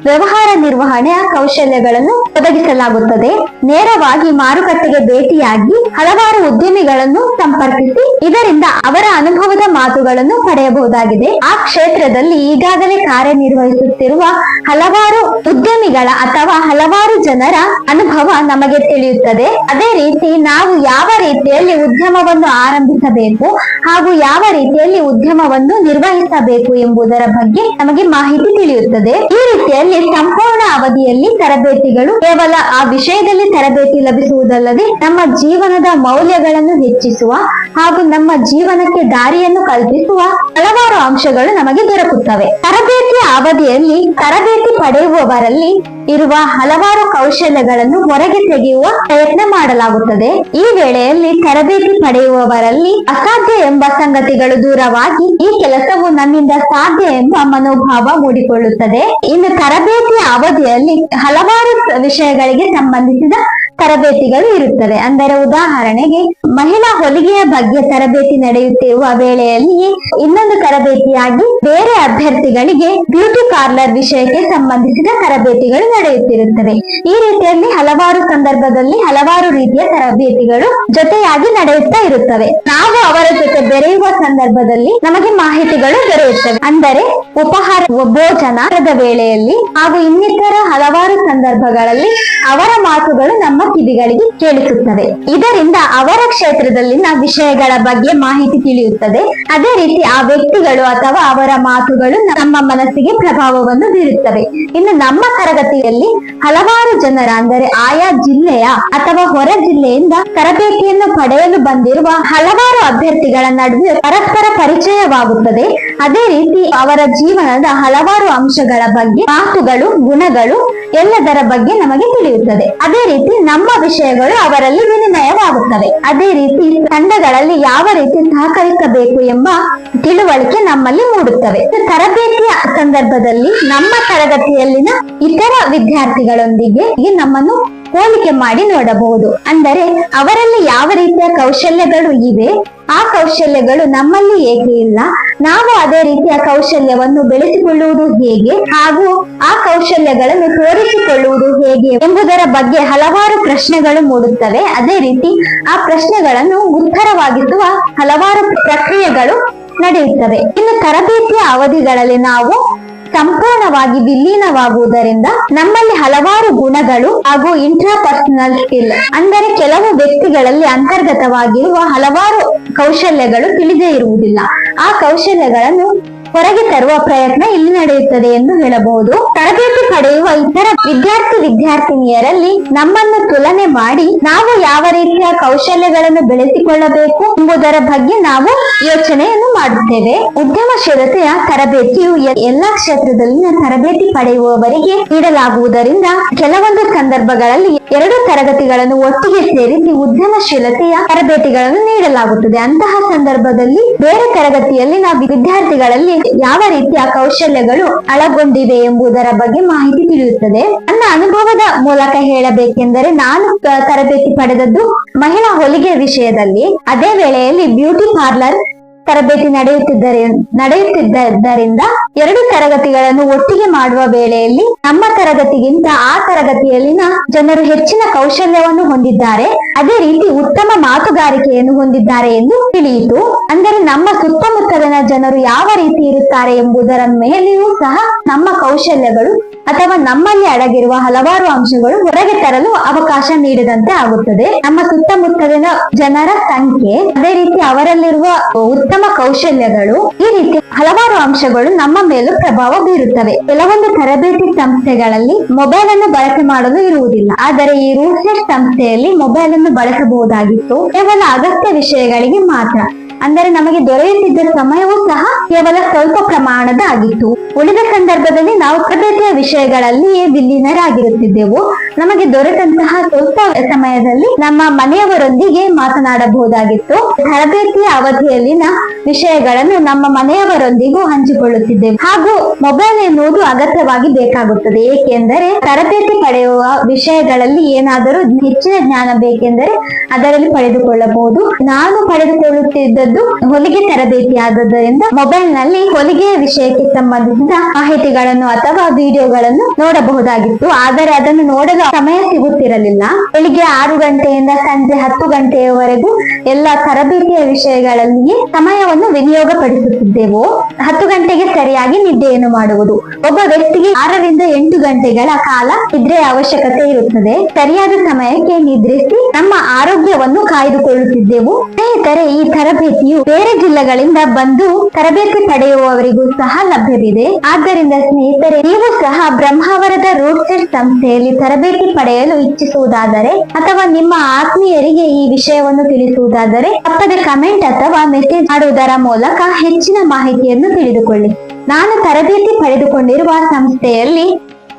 ವ್ಯವಹಾರ ನಿರ್ವಹಣೆಯ ಕೌಶಲ್ಯಗಳನ್ನು ಒದಗಿಸಲಾಗುತ್ತದೆ. ನೇರವಾಗಿ ಮಾರುಕಟ್ಟೆಗೆ ಭೇಟಿಯಾಗಿ ಹಲವಾರು ಉದ್ಯಮಿಗಳನ್ನು ಸಂಪರ್ಕಿಸಿ ಇದರಿಂದ ಅವರ ಅನುಭವದ ಮಾತುಗಳನ್ನು ಪಡೆಯಬಹುದಾಗಿದೆ. ಆ ಕ್ಷೇತ್ರದಲ್ಲಿ ಈಗಾಗಲೇ ಕಾರ್ಯನಿರ್ವಹಿಸುತ್ತಿರುವ ಹಲವಾರು ಉದ್ಯಮಿಗಳ ಅಥವಾ ಹಲವಾರು ಜನರ ಅನುಭವ ನಮಗೆ ತಿಳಿಯುತ್ತದೆ. ಅದೇ ರೀತಿ ನಾವು ಯಾವ ರೀತಿಯಲ್ಲಿ ಉದ್ಯಮವನ್ನು ಆರಂಭಿಸಬೇಕು ಹಾಗೂ ಯಾವ ರೀತಿಯಲ್ಲಿ ಉದ್ಯಮವನ್ನು ನಿರ್ವಹಿಸಬೇಕು ಎಂಬುದರ ಬಗ್ಗೆ ನಮಗೆ ಮಾಹಿತಿ ತಿಳಿಯುತ್ತದೆ. ಈ ರೀತಿಯಲ್ಲಿ ಸಂಪೂರ್ಣ ಅವಧಿಯಲ್ಲಿ ತರಬೇತಿಗಳು ಕೇವಲ ಆ ವಿಷಯದಲ್ಲಿ ತರಬೇತಿ ಲಭಿಸುವುದಲ್ಲದೆ ನಮ್ಮ ಜೀವನದ ಮೌಲ್ಯಗಳನ್ನು ಹೆಚ್ಚಿಸುವ ಹಾಗೂ ನಮ್ಮ ಜೀವನಕ್ಕೆ ದಾರಿಯನ್ನು ಕಲ್ಪಿಸುವ ಹಲವಾರು ಅಂಶಗಳು ನಮಗೆ ದೊರಕುತ್ತವೆ. ತರಬೇತಿಯ ಅವಧಿಯಲ್ಲಿ ತರಬೇತಿ ಪಡೆಯುವವರಲ್ಲಿ ಇರುವ ಹಲವಾರು ಕೌಶಲ್ಯಗಳನ್ನು ಹೊರಗೆ ತೆಗೆಯುವ ಪ್ರಯತ್ನ ಮಾಡಲಾಗುತ್ತದೆ. ಈ ವೇಳೆಯಲ್ಲಿ ತರಬೇತಿ ಪಡೆಯುವವರಲ್ಲಿ ಅಸಾಧ್ಯ ಎಂಬ ಸಂಗತಿಗಳು ದೂರವಾಗಿ ಈ ಕೆಲಸವು ನನ್ನಿಂದ ಸಾಧ್ಯ ಎಂಬ ಮನೋಭಾವ ಮೂಡಿಕೊಳ್ಳುತ್ತದೆ. ಇನ್ನು ತರಬೇತಿಯ ಅವಧಿಯಲ್ಲಿ ಹಲವಾರು ವಿಷಯಗಳಿಗೆ ಸಂಬಂಧಿಸಿದ ತರಬೇತಿಗಳು ಇರುತ್ತವೆ. ಅಂದರೆ ಉದಾಹರಣೆಗೆ ಮಹಿಳಾ ಹೊಲಿಗೆಯ ಬಗ್ಗೆ ತರಬೇತಿ ನಡೆಯುತ್ತಿರುವ ವೇಳೆಯಲ್ಲಿ ಇನ್ನೊಂದು ತರಬೇತಿಯಾಗಿ ಬೇರೆ ಅಭ್ಯರ್ಥಿಗಳಿಗೆ ಬ್ಯೂಟಿ ಪಾರ್ಲರ್ ವಿಷಯಕ್ಕೆ ಸಂಬಂಧಿಸಿದ ತರಬೇತಿಗಳು ನಡೆಯುತ್ತಿರುತ್ತವೆ. ಈ ರೀತಿಯಲ್ಲಿ ಹಲವಾರು ಸಂದರ್ಭದಲ್ಲಿ ಹಲವಾರು ರೀತಿಯ ತರಬೇತಿಗಳು ಜೊತೆಯಾಗಿ ನಡೆಯುತ್ತಾ ಇರುತ್ತವೆ. ನಾವು ಅವರ ಜೊತೆ ಬೆರೆಯುವ ಸಂದರ್ಭದಲ್ಲಿ ನಮಗೆ ಮಾಹಿತಿಗಳು ದೊರೆಯುತ್ತವೆ. ಅಂದರೆ ಉಪಹಾರ ಭೋಜನದ ವೇಳೆಯಲ್ಲಿ ಹಾಗೂ ಇನ್ನಿತರ ಹಲವಾರು ಸಂದರ್ಭಗಳಲ್ಲಿ ಅವರ ಮಾತುಗಳು ನಮ್ಮ ಕಿವಿಗಳಿಗೆ ಕೇಳಿಸುತ್ತವೆ. ಇದರಿಂದ ಅವರ ಕ್ಷೇತ್ರದಲ್ಲಿನ ವಿಷಯಗಳ ಬಗ್ಗೆ ಮಾಹಿತಿ ತಿಳಿಯುತ್ತದೆ. ಅದೇ ರೀತಿ ಆ ವ್ಯಕ್ತಿಗಳು ಅಥವಾ ಅವರ ಮಾತುಗಳು ನಮ್ಮ ಮನಸ್ಸಿಗೆ ಪ್ರಭಾವವನ್ನು ಬೀರುತ್ತವೆ. ಇನ್ನು ನಮ್ಮ ತರಗತಿಯಲ್ಲಿ ಹಲವಾರು ಜನರ, ಅಂದರೆ ಆಯಾ ಜಿಲ್ಲೆಯ ಅಥವಾ ಹೊರ ಜಿಲ್ಲೆಯಿಂದ ತರಬೇತಿಯನ್ನು ಪಡೆಯಲು ಬಂದಿರುವ ಹಲವಾರು ಅಭ್ಯರ್ಥಿಗಳ ನಡುವೆ ಪರಸ್ಪರ ಪರಿಚಯವಾಗುತ್ತದೆ. ಅದೇ ರೀತಿ ಅವರ ಜೀವನದ ಹಲವಾರು ಅಂಶಗಳ ಬಗ್ಗೆ ಮಾತುಗಳು, ಗುಣಗಳು ಎಲ್ಲದರ ಬಗ್ಗೆ ನಮಗೆ ತಿಳಿಯುತ್ತದೆ. ಅದೇ ರೀತಿ ನಮ್ಮ ವಿಷಯಗಳು ಅವರಲ್ಲಿ ವಿನಿಮಯವಾಗುತ್ತವೆ. ಅದೇ ರೀತಿ ತಂಡಗಳಲ್ಲಿ ಯಾವ ರೀತಿ ಸಹಕರಿಸಬೇಕು ಎಂಬ ತಿಳುವಳಿಕೆ ನಮ್ಮಲ್ಲಿ ಮೂಡುತ್ತವೆ. ತರಬೇತಿಯ ಸಂದರ್ಭದಲ್ಲಿ ನಮ್ಮ ತರಗತಿಯಲ್ಲಿನ ಇತರ ವಿದ್ಯಾರ್ಥಿಗಳೊಂದಿಗೆ ನಮ್ಮನ್ನು ಹೋಲಿಕೆ ಮಾಡಿ ನೋಡಬಹುದು. ಅಂದರೆ ಅವರಲ್ಲಿ ಯಾವ ರೀತಿಯ ಕೌಶಲ್ಯಗಳು ಇವೆ? ಆ ಕೌಶಲ್ಯಗಳು ನಮ್ಮಲ್ಲಿ ಏಕೆ ಇಲ್ಲ? ನಾವು ಅದೇ ರೀತಿಯ ಕೌಶಲ್ಯವನ್ನು ಬೆಳೆಸಿಕೊಳ್ಳುವುದು ಹೇಗೆ? ಹಾಗೂ ಆ ಕೌಶಲ್ಯಗಳನ್ನು ತೋರಿಸಿಕೊಳ್ಳುವುದು ಹೇಗೆ ಎಂಬುದರ ಬಗ್ಗೆ ಹಲವಾರು ಪ್ರಶ್ನೆಗಳು ಮೂಡುತ್ತವೆ. ಅದೇ ರೀತಿ ಆ ಪ್ರಶ್ನೆಗಳನ್ನು ಉತ್ತರವಾಗಿಸುವ ಹಲವಾರು ಪ್ರಕ್ರಿಯೆಗಳು ನಡೆಯುತ್ತವೆ. ಇನ್ನು ತರಬೇತಿಯ ಅವಧಿಗಳಲ್ಲಿ ನಾವು ಸಂಪೂರ್ಣವಾಗಿ ವಿಲೀನವಾಗುವುದರಿಂದ ನಮ್ಮಲ್ಲಿ ಹಲವಾರು ಗುಣಗಳು ಹಾಗೂ ಇಂಟ್ರಾಪರ್ಸನಲ್ ಸ್ಕಿಲ್ ಅಂದರೆ ಕೆಲವು ವ್ಯಕ್ತಿಗಳಲ್ಲಿ ಅಂತರ್ಗತವಾಗಿರುವ ಹಲವಾರು ಕೌಶಲ್ಯಗಳು ತಿಳಿದೇ ಇರುವುದಿಲ್ಲ. ಆ ಕೌಶಲ್ಯಗಳನ್ನು ಹೊರಗೆ ತರುವ ಪ್ರಯತ್ನ ಇಲ್ಲಿ ನಡೆಯುತ್ತದೆ ಎಂದು ಹೇಳಬಹುದು. ತರಬೇತಿ ಪಡೆಯುವ ಇತರ ವಿದ್ಯಾರ್ಥಿ ವಿದ್ಯಾರ್ಥಿನಿಯರಲ್ಲಿ ನಮ್ಮನ್ನು ತುಲನೆ ಮಾಡಿ ನಾವು ಯಾವ ರೀತಿಯ ಕೌಶಲ್ಯಗಳನ್ನು ಬೆಳೆಸಿಕೊಳ್ಳಬೇಕು ಎಂಬುದರ ಬಗ್ಗೆ ನಾವು ಯೋಚನೆಯನ್ನು ಮಾಡುತ್ತೇವೆ. ಉದ್ಯಮಶೀಲತೆಯ ತರಬೇತಿಯು ಎಲ್ಲಾ ಕ್ಷೇತ್ರದಲ್ಲಿನ ತರಬೇತಿ ಪಡೆಯುವವರಿಗೆ ನೀಡಲಾಗುವುದರಿಂದ ಕೆಲವೊಂದು ಸಂದರ್ಭಗಳಲ್ಲಿ ಎರಡು ತರಗತಿಗಳನ್ನು ಒಟ್ಟಿಗೆ ಸೇರಿಸಿ ಉದ್ಯಮಶೀಲತೆಯ ತರಬೇತಿಗಳನ್ನು ನೀಡಲಾಗುತ್ತದೆ. ಅಂತಹ ಸಂದರ್ಭದಲ್ಲಿ ಬೇರೆ ತರಗತಿಯಲ್ಲಿ ನಾವು ವಿದ್ಯಾರ್ಥಿಗಳಲ್ಲಿ ಯಾವ ರೀತಿಯ ಕೌಶಲ್ಯಗಳು ಒಳಗೊಂಡಿವೆ ಎಂಬುದರ ಬಗ್ಗೆ ಮಾಹಿತಿ ತಿಳಿಯುತ್ತದೆ. ನನ್ನ ಅನುಭವದ ಮೂಲಕ ಹೇಳಬೇಕೆಂದರೆ ನಾನು ತರಬೇತಿ ಪಡೆದದ್ದು ಮಹಿಳಾ ಹೊಲಿಗೆ ವಿಷಯದಲ್ಲಿ. ಅದೇ ವೇಳೆಯಲ್ಲಿ ಬ್ಯೂಟಿ ಪಾರ್ಲರ್ ತರಬೇತಿ ನಡೆಯುತ್ತಿದ್ದರೆ, ನಡೆಯುತ್ತಿದ್ದರಿಂದ ಎರಡು ತರಗತಿಗಳನ್ನು ಒಟ್ಟಿಗೆ ಮಾಡುವ ವೇಳೆಯಲ್ಲಿ ನಮ್ಮ ತರಗತಿಗಿಂತ ಆ ತರಗತಿಯಲ್ಲಿನ ಜನರು ಹೆಚ್ಚಿನ ಕೌಶಲ್ಯವನ್ನು ಹೊಂದಿದ್ದಾರೆ. ಅದೇ ರೀತಿ ಉತ್ತಮ ಮಾತುಗಾರಿಕೆಯನ್ನು ಹೊಂದಿದ್ದಾರೆ ಎಂದು ತಿಳಿಯಿತು. ಅಂದರೆ ನಮ್ಮ ಸುತ್ತಮುತ್ತಲಿನ ಜನರು ಯಾವ ರೀತಿ ಇರುತ್ತಾರೆ ಎಂಬುದರ ಮೇಲೆಯೂ ಸಹ ನಮ್ಮ ಕೌಶಲ್ಯಗಳು ಅಥವಾ ನಮ್ಮಲ್ಲಿ ಅಡಗಿರುವ ಹಲವಾರು ಅಂಶಗಳು ಹೊರಗೆ ತರಲು ಅವಕಾಶ ನೀಡಿದಂತೆ ಆಗುತ್ತದೆ. ನಮ್ಮ ಸುತ್ತಮುತ್ತಲಿನ ಜನರ ಸಂಖ್ಯೆ, ಅದೇ ರೀತಿ ಅವರಲ್ಲಿರುವ ಕೌಶಲ್ಯಗಳು ಈ ರೀತಿ ಹಲವಾರು ಅಂಶಗಳು ನಮ್ಮ ಮೇಲೂ ಪ್ರಭಾವ ಬೀರುತ್ತವೆ. ಕೆಲವೊಂದು ತರಬೇತಿ ಸಂಸ್ಥೆಗಳಲ್ಲಿ ಮೊಬೈಲ್ ಅನ್ನು ಬಳಕೆ ಮಾಡಲು ಇರುವುದಿಲ್ಲ. ಆದರೆ ಈ ರೂಸೆಟ್ ಸಂಸ್ಥೆಯಲ್ಲಿ ಮೊಬೈಲ್ ಅನ್ನು ಬಳಸಬಹುದಾಗಿತ್ತು. ಕೇವಲ ಅಗತ್ಯ ವಿಷಯಗಳಿಗೆ ಮಾತ್ರ. ಅಂದರೆ ನಮಗೆ ದೊರೆಯುತ್ತಿದ್ದ ಸಮಯವೂ ಸಹ ಕೇವಲ ಸ್ವಲ್ಪ ಪ್ರಮಾಣದ ಆಗಿತ್ತು ಉಳಿದ ಸಂದರ್ಭದಲ್ಲಿ ನಾವು ತರಬೇತಿಯ ವಿಷಯಗಳಲ್ಲಿಯೇ ವಿಲೀನರಾಗಿರುತ್ತಿದ್ದೆವು. ನಮಗೆ ದೊರೆತಂತಹ ಸ್ವಲ್ಪ ಸಮಯದಲ್ಲಿ ನಮ್ಮ ಮನೆಯವರೊಂದಿಗೆ ಮಾತನಾಡಬಹುದಾಗಿತ್ತು. ತರಬೇತಿಯ ಅವಧಿಯಲ್ಲಿನ ವಿಷಯಗಳನ್ನು ನಮ್ಮ ಮನೆಯವರೊಂದಿಗೂ ಹಂಚಿಕೊಳ್ಳುತ್ತಿದ್ದೆವು. ಹಾಗೂ ಮೊಬೈಲ್ ಎನ್ನುವುದು ಅಗತ್ಯವಾಗಿ ಬೇಕಾಗುತ್ತದೆ. ಏಕೆಂದರೆ ತರಬೇತಿ ಪಡೆಯುವ ವಿಷಯಗಳಲ್ಲಿ ಏನಾದರೂ ಹೆಚ್ಚಿನ ಜ್ಞಾನ ಬೇಕೆಂದರೆ ಅದರಲ್ಲಿ ಪಡೆದುಕೊಳ್ಳಬಹುದು. ನಾನು ಪಡೆದುಕೊಳ್ಳುತ್ತಿದ್ದದ್ದು ಹೊಲಿಗೆ ತರಬೇತಿ ಆದದ್ದರಿಂದ ಮೊಬೈಲ್ನಲ್ಲಿ ಹೊಲಿಗೆಯ ವಿಷಯಕ್ಕೆ ಸಂಬಂಧಿಸಿದ ಮಾಹಿತಿಗಳನ್ನು ಅಥವಾ ವಿಡಿಯೋಗಳನ್ನು ನೋಡಬಹುದಾಗಿತ್ತು. ಆದರೆ ಅದನ್ನು ನೋಡಲು ಸಮಯ ಸಿಗುತ್ತಿರಲಿಲ್ಲ. ಬೆಳಿಗ್ಗೆ ಆರು ಗಂಟೆಯಿಂದ ಸಂಜೆ ಹತ್ತು ಗಂಟೆಯವರೆಗೂ ಎಲ್ಲಾ ತರಬೇತಿಯ ವಿಷಯಗಳಲ್ಲಿಯೇ ಸಮಯವನ್ನು ವಿನಿಯೋಗ ಪಡಿಸುತ್ತಿದ್ದೆವು ಹತ್ತು ಗಂಟೆಗೆ ಸರಿಯಾಗಿ ನಿದ್ದೆಯನ್ನು ಮಾಡುವುದು. ಒಬ್ಬ ವ್ಯಕ್ತಿಗೆ ಆರರಿಂದ ಎಂಟು ಗಂಟೆಗಳ ಕಾಲ ನಿದ್ರೆಯ ಅವಶ್ಯಕತೆ ಇರುತ್ತದೆ. ಸರಿಯಾದ ಸಮಯಕ್ಕೆ ನಿದ್ರಿಸಿ ನಮ್ಮ ಆರೋಗ್ಯವನ್ನು ಕಾಯ್ದುಕೊಳ್ಳುತ್ತಿದ್ದೆವು. ಸ್ನೇಹಿತರೆ, ಈ ತರಬೇತಿಯು ಬೇರೆ ಜಿಲ್ಲೆಗಳಿಂದ ಬಂದು ತರಬೇತಿ ಪಡೆಯುವವರಿಗೂ ಸಹ ಲಭ್ಯವಿದೆ. ಆದ್ದರಿಂದ ಸ್ನೇಹಿತರೆ, ನೀವು ಸಹ ಬ್ರಹ್ಮಾವರದ ರೂಟ್ ಸೆಟ್ ಸಂಸ್ಥೆಯಲ್ಲಿ ತರಬೇತಿ ಪಡೆಯಲು ಇಚ್ಛಿಸುವುದಾದರೆ ಅಥವಾ ನಿಮ್ಮ ಆತ್ಮೀಯರಿಗೆ ಈ ವಿಷಯವನ್ನು ತಿಳಿಸುವುದಾದರೆ ತಪ್ಪದೆ ಕಮೆಂಟ್ ಅಥವಾ ಮೆಸೇಜ್ ಮಾಡುವುದರ ಮೂಲಕ ಹೆಚ್ಚಿನ ಮಾಹಿತಿಯನ್ನು ತಿಳಿದುಕೊಳ್ಳಿ. ನಾನು ತರಬೇತಿ ಪಡೆದುಕೊಂಡಿರುವ ಸಂಸ್ಥೆಯಲ್ಲಿ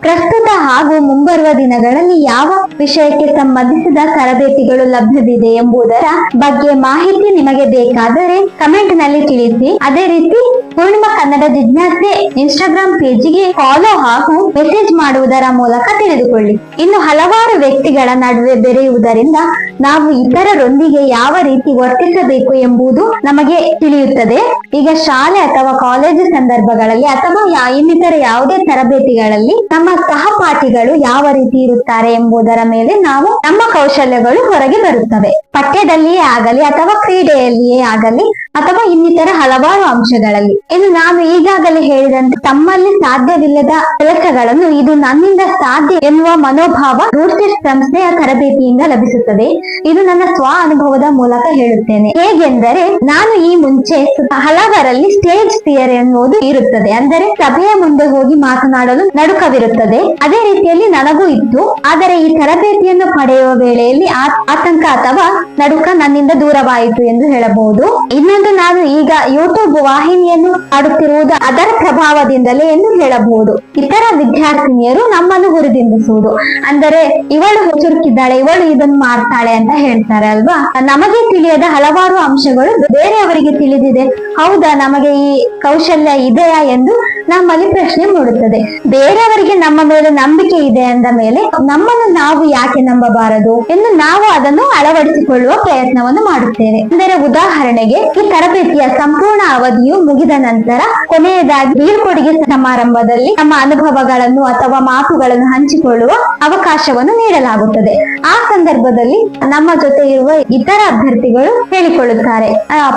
ಪ್ರಸ್ತುತ ಹಾಗೂ ಮುಂಬರುವ ದಿನಗಳಲ್ಲಿ ಯಾವ ವಿಷಯಕ್ಕೆ ಸಂಬಂಧಿಸಿದ ತರಬೇತಿಗಳು ಲಭ್ಯವಿದೆ ಎಂಬುದರ ಬಗ್ಗೆ ಮಾಹಿತಿ ನಿಮಗೆ ಬೇಕಾದರೆ ಕಮೆಂಟ್ನಲ್ಲಿ ತಿಳಿಸಿ. ಅದೇ ರೀತಿ ಪೂರ್ಣಿಮಾ ಕನ್ನಡ ಜಿಜ್ಞಾಸೆ ಇನ್ಸ್ಟಾಗ್ರಾಮ್ ಪೇಜಿಗೆ ಫಾಲೋ ಹಾಗೂ ಮೆಸೇಜ್ ಮಾಡುವುದರ ಮೂಲಕ ತಿಳಿದುಕೊಳ್ಳಿ. ಇನ್ನು ಹಲವಾರು ವ್ಯಕ್ತಿಗಳ ನಡುವೆ ಬೆರೆಯುವುದರಿಂದ ನಾವು ಇತರರೊಂದಿಗೆ ಯಾವ ರೀತಿ ವರ್ತಿಸಬೇಕು ಎಂಬುದು ನಮಗೆ ತಿಳಿಯುತ್ತದೆ. ಈಗ ಶಾಲೆ ಅಥವಾ ಕಾಲೇಜು ಸಂದರ್ಭಗಳಲ್ಲಿ ಅಥವಾ ಇನ್ನಿತರ ಯಾವುದೇ ತರಬೇತಿಗಳಲ್ಲಿ ನಮ್ಮ ಸಹಪಾಠಿಗಳು ಯಾವ ರೀತಿ ಇರುತ್ತಾರೆ ಎಂಬುದರ ಮೇಲೆ ನಾವು ನಮ್ಮ ಕೌಶಲ್ಯಗಳು ಹೊರಗೆ ಬರುತ್ತವೆ. ಪಠ್ಯದಲ್ಲಿಯೇ ಆಗಲಿ ಅಥವಾ ಕ್ರೀಡೆಯಲ್ಲಿಯೇ ಆಗಲಿ ಅಥವಾ ಇನ್ನಿತರ ಹಲವಾರು ಅಂಶಗಳಲ್ಲಿ. ಇನ್ನು ನಾನು ಈಗಾಗಲೇ ಹೇಳಿದಂತೆ ತಮ್ಮಲ್ಲಿ ಸಾಧ್ಯವಿಲ್ಲದ ಕೆಲಸಗಳನ್ನು ಇದು ನನ್ನಿಂದ ಸಾಧ್ಯ ಎನ್ನುವ ಮನೋಭಾವ ರೂಟ್ಸೆಟ್ ಸಂಸ್ಥೆಯ ತರಬೇತಿಯಿಂದ ಲಭಿಸುತ್ತದೆ. ಇದು ನನ್ನ ಸ್ವ ಅನುಭವದ ಮೂಲಕ ಹೇಳುತ್ತೇನೆ. ಹೇಗೆಂದರೆ ನಾನು ಈ ಮುಂಚೆ ಹಲವರಲ್ಲಿ ಸ್ಟೇಜ್ ಫಿಯರ್ ಎನ್ನುವುದು ಇರುತ್ತದೆ. ಅಂದರೆ ಸಭೆಯ ಮುಂದೆ ಹೋಗಿ ಮಾತನಾಡಲು ನಡುಕವಿರುತ್ತದೆ. ಅದೇ ರೀತಿಯಲ್ಲಿ ನನಗೂ ಇತ್ತು. ಆದರೆ ಈ ತರಬೇತಿಯನ್ನು ಪಡೆಯುವ ವೇಳೆಯಲ್ಲಿ ಆತಂಕ ಅಥವಾ ನಡುಕ ನನ್ನಿಂದ ದೂರವಾಯಿತು ಎಂದು ಹೇಳಬಹುದು. ಇನ್ನೊಂದು ನಾನು ಈಗ ಯೂಟ್ಯೂಬ್ ವಾಹಿನಿಯನ್ನು ಮಾಡುತ್ತಿರುವುದು ಅದರ ಪ್ರಭಾವದಿಂದಲೇ ಎಂದು ಹೇಳಬಹುದು. ಇತರ ವಿದ್ಯಾರ್ಥಿನಿಯರು ನಮ್ಮನ್ನು ಹುರಿದಿಂಬಿಸುವುದು. ಅಂದರೆ, ಇವಳು ಚುರುಕಿದ್ದಾಳೆ ಇವಳು ಇದನ್ನು ಮಾಡ್ತಾಳೆ ಅಂತ ಹೇಳ್ತಾರೆ ಅಲ್ವಾ? ನಮಗೆ ತಿಳಿಯದ ಹಲವಾರು ಅಂಶಗಳು ಬೇರೆಯವರಿಗೆ ತಿಳಿದಿದೆ. ಹೌದಾ, ನಮಗೆ ಈ ಕೌಶಲ್ಯ ಇದೆಯಾ ಎಂದು ನಮ್ಮಲ್ಲಿ ಪ್ರಶ್ನೆ ಮೂಡುತ್ತದೆ. ಬೇರೆಯವರಿಗೆ ನಮ್ಮ ಮೇಲೆ ನಂಬಿಕೆ ಇದೆ ಅಂದ ಮೇಲೆ ನಮ್ಮನ್ನು ನಾವು ಯಾಕೆ ನಂಬಬಾರದು ಎಂದು ನಾವು ಅದನ್ನು ಅಳವಡಿಸಿಕೊಳ್ಳುವ ಪ್ರಯತ್ನವನ್ನು ಮಾಡುತ್ತೇವೆ. ಅಂದರೆ, ಉದಾಹರಣೆಗೆ ತರಬೇತಿಯ ಸಂಪೂರ್ಣ ಅವಧಿಯು ಮುಗಿದ ನಂತರ ಕೊನೆಯದಾಗಿ ಬೀಳ್ಕೊಡುಗೆ ಸಮಾರಂಭದಲ್ಲಿ ನಮ್ಮ ಅನುಭವಗಳನ್ನು ಅಥವಾ ಮಾತುಗಳನ್ನು ಹಂಚಿಕೊಳ್ಳುವ ಅವಕಾಶವನ್ನು ನೀಡಲಾಗುತ್ತದೆ. ಆ ಸಂದರ್ಭದಲ್ಲಿ ನಮ್ಮ ಜೊತೆ ಇರುವ ಇತರ ಅಭ್ಯರ್ಥಿಗಳು ಹೇಳಿಕೊಳ್ಳುತ್ತಾರೆ.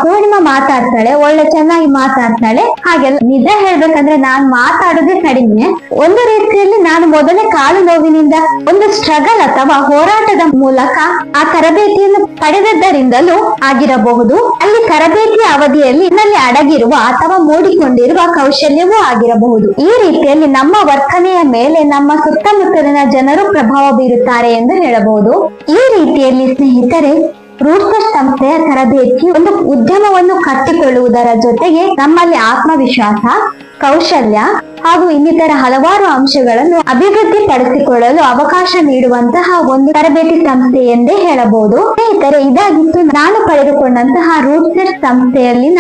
ಪೂರ್ಣಿಮಾ ಮಾತಾಡ್ತಾಳೆ, ಒಳ್ಳೆ ಚೆನ್ನಾಗಿ ಮಾತಾಡ್ತಾಳೆ. ಹಾಗೆ ನಿಜ ಹೇಳ್ಬೇಕಂದ್ರೆ ನಾನ್ ಮಾತಾಡೋದೇ ಕಡಿಮೆ. ಒಂದು ರೀತಿಯಲ್ಲಿ ನಾನು ಮೊದಲೇ ಕಾಲು ನೋವಿನಿಂದ ಒಂದು ಸ್ಟ್ರಗಲ್ ಅಥವಾ ಹೋರಾಟದ ಮೂಲಕ ಆ ತರಬೇತಿಯನ್ನು ಪಡೆದದ್ದರಿಂದಲೂ ಆಗಿರಬಹುದು. ಅಲ್ಲಿ ತರಬೇತಿಯ ಅವಧಿಯಲ್ಲಿ ನನ್ನಲ್ಲಿ ಅಡಗಿರುವ ಅಥವಾ ಮೂಡಿಕೊಂಡಿರುವ ಕೌಶಲ್ಯವೂ ಆಗಿರಬಹುದು. ಈ ರೀತಿಯಲ್ಲಿ ನಮ್ಮ ವರ್ತನೆಯ ಮೇಲೆ ನಮ್ಮ ಸುತ್ತಮುತ್ತಲಿನ ಜನರು ಪ್ರಭಾವ ಬೀರುತ್ತಾರೆ ಎಂದು ಹೇಳಬಹುದು. ಈ ರೀತಿಯಲ್ಲಿ ಸ್ನೇಹಿತರೆ ರೂಟ್ಸೆಟ್ ಸಂಸ್ಥೆಯ ತರಬೇತಿ, ಒಂದು ಉದ್ಯಮವನ್ನು ಕಟ್ಟಿಕೊಳ್ಳುವುದರ ಜೊತೆಗೆ ನಮ್ಮಲ್ಲಿ ಆತ್ಮವಿಶ್ವಾಸ, ಕೌಶಲ್ಯ ಹಾಗೂ ಇನ್ನಿತರ ಹಲವಾರು ಅಂಶಗಳನ್ನು ಅಭಿವೃದ್ಧಿ ಪಡಿಸಿಕೊಳ್ಳಲು ಅವಕಾಶ ನೀಡುವಂತಹ ಒಂದು ತರಬೇತಿ ಸಂಸ್ಥೆ ಎಂದೇ ಹೇಳಬಹುದು. ಸ್ನೇಹಿತರೆ, ಇದಾಗಿತ್ತು ನಾನು ಪಡೆದುಕೊಂಡಂತಹ ರೂಟ್ಸೆಟ್ ಸಂಸ್ಥೆಯಲ್ಲಿನ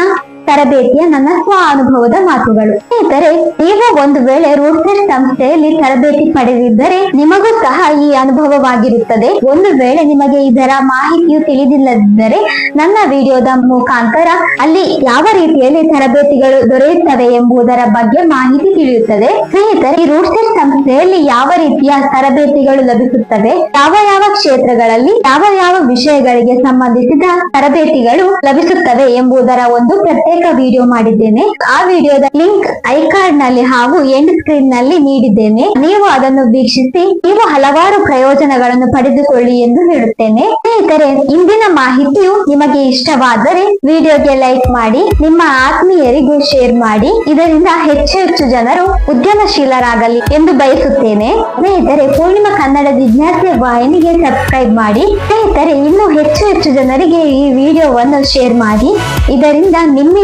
ತರಬೇತಿಯ ನನ್ನ ಸ್ವ ಅನುಭವದ ಮಾತುಗಳು. ಸ್ನೇಹಿತರೆ, ನೀವು ಒಂದು ವೇಳೆ ರೂಟ್ಸೆಟ್ ಸಂಸ್ಥೆಯಲ್ಲಿ ತರಬೇತಿ ಪಡೆದಿದ್ದರೆ ನಿಮಗೂ ಸಹ ಈ ಅನುಭವವಾಗಿರುತ್ತದೆ. ಒಂದು ವೇಳೆ ನಿಮಗೆ ಇದರ ಮಾಹಿತಿಯು ತಿಳಿದಿಲ್ಲದಿದ್ದರೆ ನನ್ನ ವಿಡಿಯೋದ ಮುಖಾಂತರ ಅಲ್ಲಿ ಯಾವ ರೀತಿಯಲ್ಲಿ ತರಬೇತಿಗಳು ದೊರೆಯುತ್ತವೆ ಎಂಬುದರ ಬಗ್ಗೆ ಮಾಹಿತಿ ತಿಳಿಯುತ್ತದೆ. ಸ್ನೇಹಿತರೆ, ಈ ರೂಟ್ಸೆಟ್ ಸಂಸ್ಥೆಯಲ್ಲಿ ಯಾವ ರೀತಿಯ ತರಬೇತಿಗಳು ಲಭಿಸುತ್ತವೆ? ಯಾವ ಯಾವ ಕ್ಷೇತ್ರಗಳಲ್ಲಿ ಯಾವ ಯಾವ ವಿಷಯಗಳಿಗೆ ಸಂಬಂಧಿಸಿದ ತರಬೇತಿಗಳು ಲಭಿಸುತ್ತವೆ ಎಂಬುದರ ಒಂದು ಪ್ರತ್ಯೇಕ ವಿಡಿಯೋ ಮಾಡಿದ್ದೇನೆ. ಆ ವಿಡಿಯೋದ ಲಿಂಕ್ ಕಾರ್ಡ್ನಲ್ಲಿ ಹಾಗೂ ಎಂಡ್ ಸ್ಕ್ರೀನ್ನಲ್ಲಿ ನೀಡಿದ್ದೇನೆ. ನೀವು ಅದನ್ನು ವೀಕ್ಷಿಸಿ, ನೀವು ಹಲವಾರು ಪ್ರಯೋಜನಗಳನ್ನು ಪಡೆದುಕೊಳ್ಳಿ ಎಂದು ಹೇಳುತ್ತೇನೆ. ಸ್ನೇಹಿತರೆ, ಇಂದಿನ ಮಾಹಿತಿಯು ನಿಮಗೆ ಇಷ್ಟವಾದರೆ ವಿಡಿಯೋಗೆ ಲೈಕ್ ಮಾಡಿ, ನಿಮ್ಮ ಆತ್ಮೀಯರಿಗೂ ಶೇರ್ ಮಾಡಿ. ಇದರಿಂದ ಹೆಚ್ಚು ಹೆಚ್ಚು ಜನರು ಉದ್ಯಮಶೀಲರಾಗಲಿ ಎಂದು ಬಯಸುತ್ತೇನೆ. ಸ್ನೇಹಿತರೆ, ಪೂರ್ಣಿಮಾ ಕನ್ನಡ ಜಿಜ್ಞಾಸೆ ವಾಹಿನಿಗೆ ಸಬ್ಸ್ಕ್ರೈಬ್ ಮಾಡಿ. ಸ್ನೇಹಿತರೆ, ಇನ್ನೂ ಹೆಚ್ಚು ಹೆಚ್ಚು ಜನರಿಗೆ ಈ ವಿಡಿಯೋವನ್ನು ಶೇರ್ ಮಾಡಿ. ಇದರಿಂದ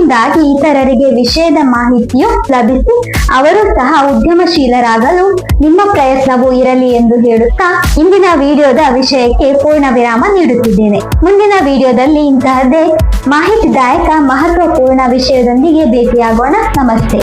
ನಿಮ್ಮಿಂದಾಗಿ ಇತರರಿಗೆ ವಿಷಯದ ಮಾಹಿತಿಯು ಲಭಿಸಿ ಅವರು ಸಹ ಉದ್ಯಮಶೀಲರಾಗಲು ನಿಮ್ಮ ಪ್ರಯತ್ನವೂ ಇರಲಿ ಎಂದು ಹೇಳುತ್ತಾ ಇಂದಿನ ವಿಡಿಯೋದ ವಿಷಯಕ್ಕೆ ಪೂರ್ಣ ವಿರಾಮ ನೀಡುತ್ತಿದ್ದೇನೆ ಮುಂದಿನ ವಿಡಿಯೋದಲ್ಲಿ ಇಂತಹದ್ದೇ ಮಾಹಿತಿದಾಯಕ, ಮಹತ್ವಪೂರ್ಣ ವಿಷಯದೊಂದಿಗೆ ಭೇಟಿಯಾಗೋಣ. ನಮಸ್ತೆ.